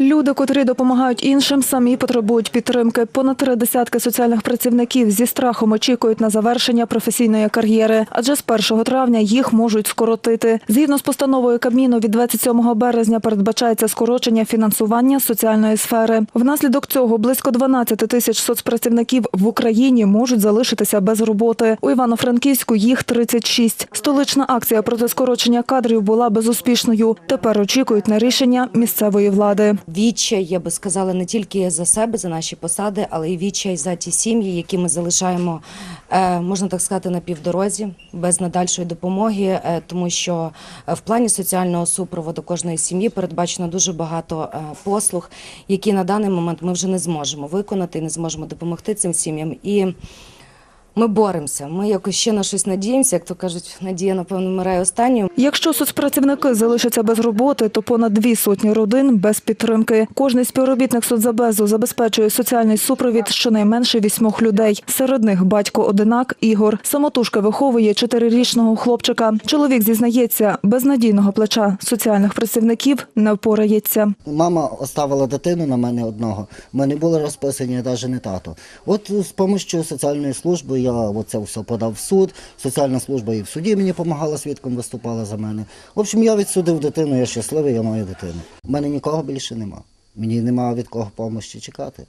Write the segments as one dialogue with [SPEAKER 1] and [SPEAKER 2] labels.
[SPEAKER 1] Люди, котрі допомагають іншим, самі потребують підтримки. Понад три десятки соціальних працівників зі страхом очікують на завершення професійної кар'єри, адже з 1 травня їх можуть скоротити. Згідно з постановою Кабміну від 27 березня передбачається скорочення фінансування соціальної сфери. Внаслідок цього близько 12 тисяч соцпрацівників в Україні можуть залишитися без роботи. У Івано-Франківську їх 36. Столична акція проти скорочення кадрів була безуспішною. Тепер очікують на рішення місцевої влади.
[SPEAKER 2] Відчай, я би сказала, не тільки за себе, за наші посади, але й відчай за ті сім'ї, які ми залишаємо, е, можна так сказати, на півдорозі, без надальшої допомоги, е, тому що е, в плані соціального супроводу кожної сім'ї передбачено дуже багато послуг, які на даний момент ми вже не зможемо виконати не зможемо допомогти цим сім'ям. І ми боремося. Ми якось ще на щось надіємося, як то кажуть, надія, напевно, вмирає останньою.
[SPEAKER 1] Якщо соцпрацівники залишаться без роботи, то понад дві сотні родин без підтримки. Кожний співробітник соцзабезу забезпечує соціальний супровід щонайменше вісьмох людей. Серед них батько-одинак Ігор. Самотужки виховує чотирирічного хлопчика. Чоловік зізнається, без надійного плеча соціальних працівників не впорається.
[SPEAKER 3] Мама оставила дитину на мене одного. Ми не були розписані, навіть не тато. От з допомогою соціальної служби я оце все подав в суд. Соціальна служба і в суді мені допомагала, свідком виступала за мене. В общем, я відсудив дитину, я щасливий, я маю дитину. У мене нікого більше нема. Мені нема від кого допомоги чекати.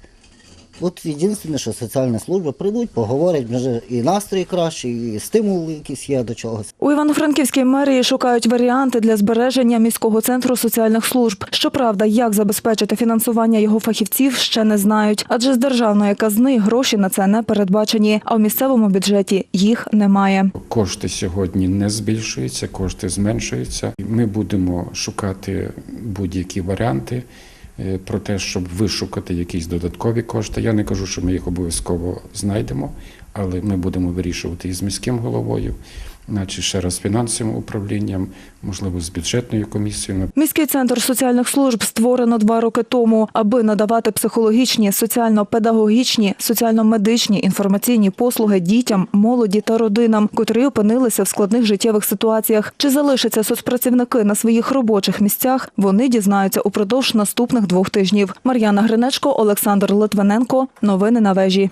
[SPEAKER 3] От єдине, що соціальна служба прийдуть, поговорять, може і настрій кращий, і стимул якийсь є до чогось.
[SPEAKER 1] У Івано-Франківській мерії шукають варіанти для збереження міського центру соціальних служб. Щоправда, як забезпечити фінансування його фахівців, ще не знають, адже з державної казни гроші на це не передбачені, а в місцевому бюджеті їх немає.
[SPEAKER 4] Кошти сьогодні не збільшуються, кошти зменшуються. Ми будемо шукати будь-які варіанти про те, щоб вишукати якісь додаткові кошти. Я не кажу, що ми їх обов'язково знайдемо, але ми будемо вирішувати із міським головою, значить ще раз з фінансовим управлінням, можливо, з бюджетною комісією.
[SPEAKER 1] Міський центр соціальних служб створено два роки тому, аби надавати психологічні, соціально-педагогічні, соціально-медичні інформаційні послуги дітям, молоді та родинам, котрі опинилися в складних життєвих ситуаціях. Чи залишаться соцпрацівники на своїх робочих місцях? Вони дізнаються упродовж наступних двох тижнів. Мар'яна Гринечко, Олександр Литвиненко. Новини на вежі.